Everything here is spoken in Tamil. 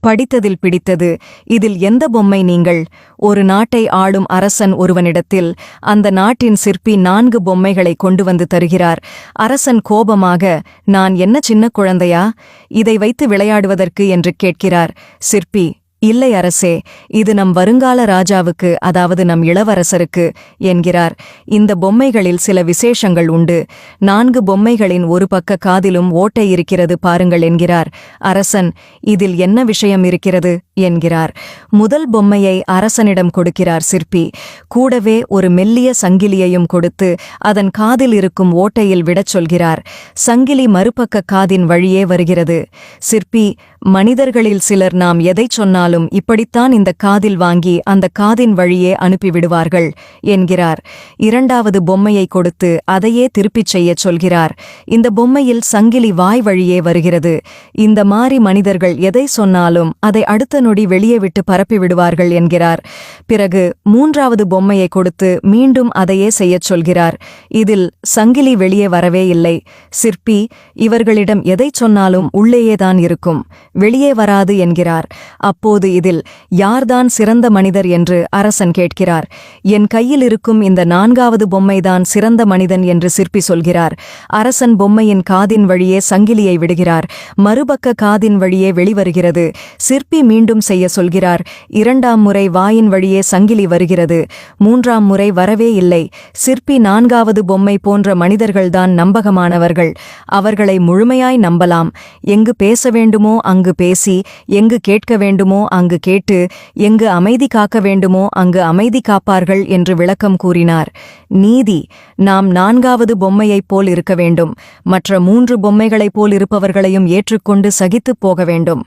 படித்ததில் பிடித்தது. இதில் எந்த பொம்மை நீங்கள்? ஒரு நாட்டை ஆளும் அரசன் ஒருவனிடத்தில் அந்த நாட்டின் சிற்பி நான்கு பொம்மைகளை கொண்டு வந்து தருகிறார். அரசன் கோபமாக நான் என்ன சின்ன குழந்தையா? இதை வைத்து விளையாடுவதற்கு என்று கேட்கிறார். சிற்பி இல்லை அரசே இது நம் வருங்கால ராஜாவுக்கு அதாவது நம் இளவரசருக்கு என்கிறார். இந்த பொம்மைகளில் சில விசேஷங்கள் உண்டு. நான்கு பொம்மைகளின் ஒரு பக்க காதிலும் ஓட்டை இருக்கிறது பாருங்கள் என்கிறார். அரசன் இதில் என்ன விஷயம் இருக்கிறது? என்கிறார். முதல் பொம்மையை அரசனிடம் கொடுக்கிறார் சிற்பி. கூடவே ஒரு மெல்லிய சங்கிலியையும் கொடுத்து அதன் காதில் இருக்கும் ஓட்டையில் விடச் சொல்கிறார். சங்கிலி மறுபக்க காதின் வழியே வருகிறது. சிற்பி மனிதர்களில் சிலர் நாம் எதைச் சொன்னாலும் இப்படித்தான் இந்த காதில் வாங்கி அந்த காதின் வழியே அனுப்பிவிடுவார்கள் என்கிறார். இரண்டாவது பொம்மையை கொடுத்து அதையே திருப்பிச் செய்யச் சொல்கிறார். இந்த பொம்மையில் சங்கிலி வாய் வழியே வருகிறது. இந்த மாறி மனிதர்கள் எதை சொன்னாலும் அதை அடுத்த நொடி வெளியே விட்டு பரப்பிவிடுவார்கள் என்கிறார். பிறகு மூன்றாவது பொம்மையை கொடுத்து மீண்டும் அதையே செய்யச் சொல்கிறார். இதில் சங்கிலி வெளியே வரவே இல்லை. சிற்பி இவர்களிடம் எதை சொன்னாலும் உள்ளேயேதான் இருக்கும். வெளியே வராது என்கிறார். அப்போது அப்போது இதில் யார்தான் சிறந்த மனிதர் என்று அரசன் கேட்கிறார். என் கையில் இருக்கும் இந்த நான்காவது பொம்மைதான் சிறந்த மனிதன் என்று சிற்பி சொல்கிறார். அரசன் பொம்மையின் காதின் வழியே சங்கிலியை விடுகிறார். மறுபக்க காதின் வழியே வெளிவருகிறது. சிற்பி மீண்டும் செய்ய சொல்கிறார். இரண்டாம் முறை வாயின் வழியே சங்கிலி வருகிறது. மூன்றாம் முறை வரவே இல்லை. சிற்பி நான்காவது பொம்மை போன்ற மனிதர்கள்தான் நம்பகமானவர்கள். அவர்களை முழுமையாய் நம்பலாம். எங்கு பேச வேண்டுமோ அங்கு பேசி எங்கு கேட்க வேண்டுமோ அங்கு கேட்டு எங்கு அமைதி காக்க வேண்டுமோ அங்கு அமைதி காப்பார்கள் என்று விளக்கம் கூறினார். நீதி நாம் நான்காவது பொம்மையைப் போல் இருக்க வேண்டும். மற்ற மூன்று பொம்மைகளைப் போல் இருப்பவர்களையும் ஏற்றுக்கொண்டு சகித்துப் போக வேண்டும்.